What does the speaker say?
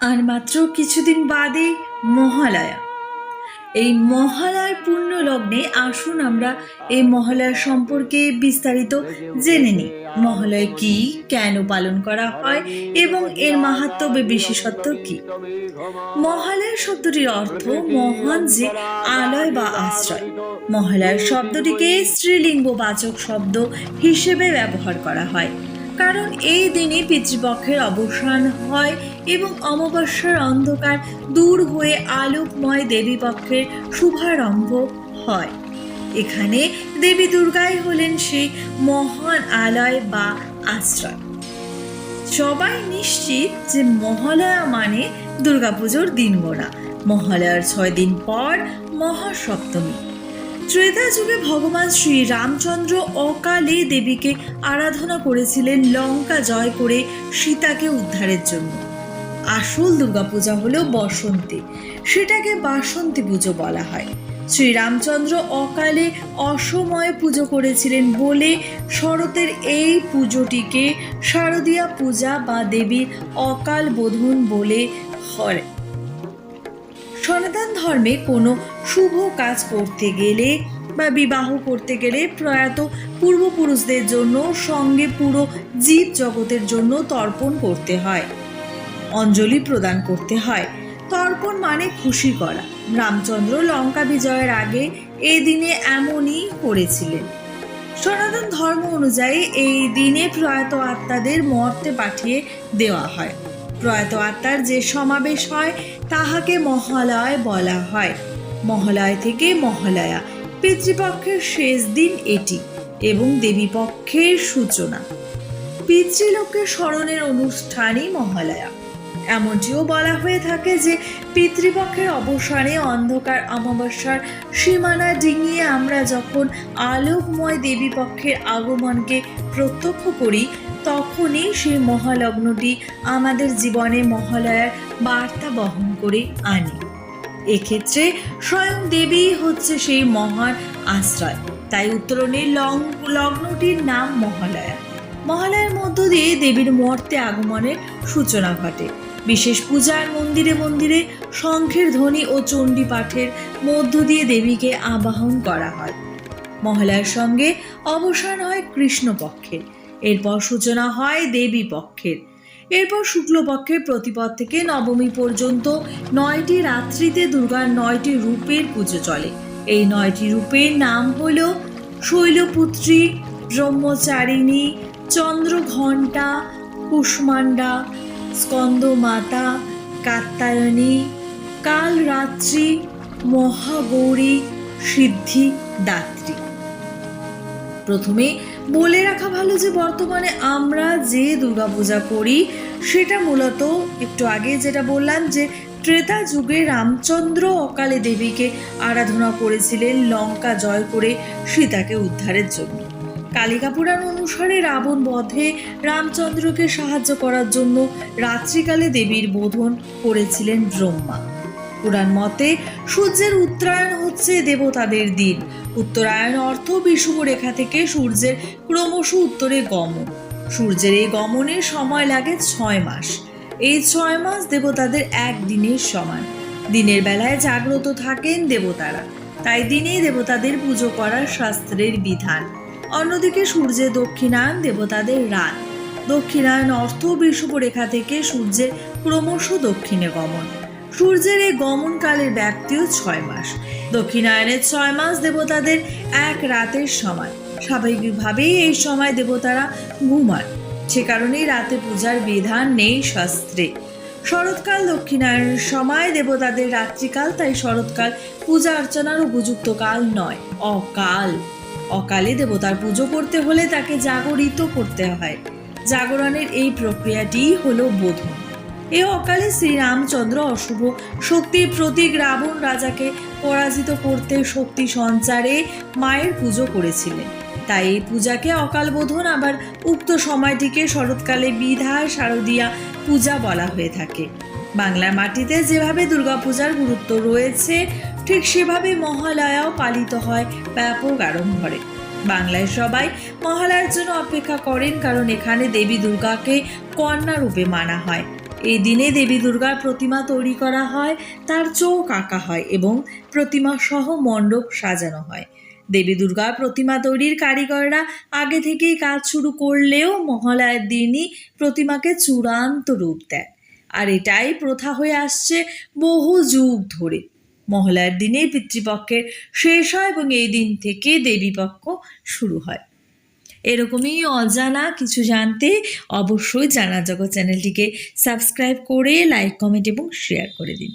আর মাত্র কিছুদিন বাদে মহালয়া। এই মহালয়ার পূর্ণ লগ্নে আসুন আমরা এই মহালয়ার সম্পর্কে বিস্তারিত জেনে নিই। মহালয় কি, কেন পালন করা হয় এবং এর মাহাত্ম্য বা বিশেষত্ব কি? মহালয়া শব্দটির অর্থ মহান যে আলয় বা আশ্রয়। মহালয়ার শব্দটিকে স্ত্রীলিঙ্গ বাচক শব্দ হিসেবে ব্যবহার করা হয়। কারণ এই দিনে পিতৃপক্ষের অবসান হয় এবং অমাবস্যার অন্ধকার দূর হয়ে আলোকময় দেবীপক্ষের শুভারম্ভ হয়। এখানে দেবী দুর্গাই হলেন সেই মহান আলয় বা আশ্রয়। সবাই নিশ্চিত যে মহালয়া মানে দুর্গাপুজোর দিন গোনা মহালয়ার ছয় দিন পর মহাসপ্তমী। ত্রেতা যুগে ভগবান শ্রী রামচন্দ্র অকালে দেবীকে আরাধনা করেছিলেন লঙ্কা জয় করে সীতাকে উদ্ধারের জন্য। আসল দুর্গাপূজা হলো বসন্তী। সেটাকে বাসন্তী পুজো বলা হয়। শ্রীরামচন্দ্র অকালে অসময়ে পুজো করেছিলেন বলে শরতের এই পুজোটিকে শারদীয়া পূজা বা দেবীর অকাল বোধন বলে হয় সনাতন ধর্মে কোনো শুভ কাজ করতে গেলে বা বিবাহ করতে গেলে প্রয়াত পূর্বপুরুষদের জন্য সঙ্গে পুরো জীব জগতের জন্য তর্পণ করতে হয়, অঞ্জলি প্রদান করতে হয়। তর্পণ মানে খুশি করা। রামচন্দ্র লঙ্কা বিজয়ের আগে এই দিনে এমনই করেছিলেন। সনাতন ধর্ম অনুযায়ী এই দিনে প্রয়াত আত্মাদের মর্তে পাঠিয়ে দেওয়া হয়। প্রয়াত আত্মার যে সমাবেশ হয়, তাহাকে মহালয় বলা হয়। মহালয় থেকে মহালয়া, পিতৃপক্ষের শেষ দিন এটি এবং দেবীপক্ষের সূচনা। পিতৃলোককে স্মরণের অনুষ্ঠানই মহালয়া। এমনটিও বলা হয়ে থাকে যে, পিতৃপক্ষের অবসানে অন্ধকার অমাবস্যার সীমানা ডিঙিয়ে আমরা যখন আলোকময় দেবীপক্ষের আগমনকে প্রত্যক্ষ করি তখনই সেই মহালগ্নটি আমাদের জীবনে মহালয়ার বার্তা বহন করে আনে। এক্ষেত্রে স্বয়ং দেবী হচ্ছে সেই মহান আশ্রয়। তাই উত্তরণের লং লগ্নটির নাম মহালয়া। মহালয়ার মধ্য দিয়ে দেবীর মর্তে আগমনের সূচনা ঘটে। বিশেষ পূজার মন্দিরে মন্দিরে শঙ্খের ধ্বনি ও চণ্ডী পাঠের মধ্য দিয়ে দেবীকে আবাহন করা হয়। মহালয়ার সঙ্গে অবসান হয় কৃষ্ণপক্ষের। এরপর সূচনা হয় দেবী পক্ষের। এরপর শুক্লপক্ষের প্রতিপদ থেকে নবমী পর্যন্ত নয়টি রাত্রিতে দুর্গার নয়টি রূপের পুজো চলে। এই নয়টি রূপের নাম হল শৈলপুত্রী, ব্রহ্মচারিণী, চন্দ্রঘণ্টা কুষ্মান্ডা স্কন্দমাতা কাত্তায়নী কালরাত্রি, মহাগৌরী সিদ্ধি দাত্রী প্রথমে বলে রাখা ভালো যে বর্তমানে আমরা যে দুর্গাপূজা করি, সেটা মূলত একটু আগে যেটা বললাম যে ত্রেতা যুগে রামচন্দ্র অকালে দেবীকে আরাধনা করেছিলেন, লঙ্কা জয় করে সীতাকে উদ্ধারের জন্য। কালিকা পুরাণ অনুসারে রাবণ বধে রামচন্দ্রকে সাহায্য করার জন্য রাত্রিকালে দেবীর বোধন করেছিলেন ব্রহ্মা। পুরাণ মতে, সূর্যের উত্তরায়ণ হচ্ছে দেবতাদের দিন। উত্তরায়ণ অর্থ বিষুব রেখা থেকে সূর্যের ক্রমশ উত্তরে গমন। সূর্যের এই গমনে সময় লাগে ছয় মাস। এই ছয় মাস দেবতাদের এক দিনের সমান। দিনের বেলায় জাগ্রত থাকেন দেবতারা। তাই দিনে দেবতাদের পুজো করার শাস্ত্রের বিধান। অন্যদিকে সূর্যের দক্ষিণায়ন দেবতাদের রাত দক্ষিণায়ন অর্থ বিষুব রেখা থেকে সূর্যের ক্রমশ দক্ষিণে গমন। সূর্যের এই গমনকালের ব্যাপ্তিও ছয় মাস। দক্ষিণায়নের ছয় মাস দেবতাদের এক রাতের সময়। স্বাভাবিকভাবেই এই সময় দেবতারা ঘুমান সে কারণেই রাতে পূজার বিধান নেই শাস্ত্রে। শরৎকাল দক্ষিণায়নের সময় দেবতাদের রাত্রিকাল, তাই শরৎকাল পূজা অর্চনার উপযুক্ত কাল নয়, অকাল। অকালে দেবতার পুজো করতে হলে তাকে জাগরিত করতে হয়। জাগরণের এই প্রক্রিয়াটিই হলো বোধন। এ অকালে শ্রীরামচন্দ্র অশুভ শক্তির প্রতীক রাবণ রাজাকে পরাজিত করতে শক্তি সঞ্চারে মায়ের পুজো করেছিলেন। তাই এই পূজাকে অকালবোধন আবার উক্ত সময়টিকে শরৎকালে বিধা শারদীয়া পূজা বলা হয়ে থাকে। বাংলার মাটিতে যেভাবে দুর্গাপূজার গুরুত্ব রয়েছে, ঠিক সেভাবে মহালয়াও পালিত হয় ব্যাপক আড়ম্বরে। বাংলায় সবাই মহালয়ার জন্য অপেক্ষা করেন কারণ এখানে দেবী দুর্গাকে কন্যা রূপে মানা হয়। এই দিনে দেবী দুর্গার প্রতিমা তৈরি করা হয়, তার চোখ আঁকা হয় এবং প্রতিমা সহ মণ্ডপ সাজানো হয়। দেবী দুর্গার প্রতিমা তৈরির কারিগররা আগে থেকেই কাজ শুরু করলেও মহালয়ার দিনই প্রতিমাকে চূড়ান্ত রূপ দেয়। আর এটাই প্রথা হয়ে আসছে বহু যুগ ধরে। মহালয়ার দিনে পিতৃপক্ষের শেষ হয় এবং এই দিন থেকে দেবীপক্ষ শুরু হয়। এরকমই অজানা কিছু জানতে অবশ্যই জানা জগৎ চ্যানেলটিকে সাবস্ক্রাইব করে লাইক কমেন্ট এবং শেয়ার করে দিন।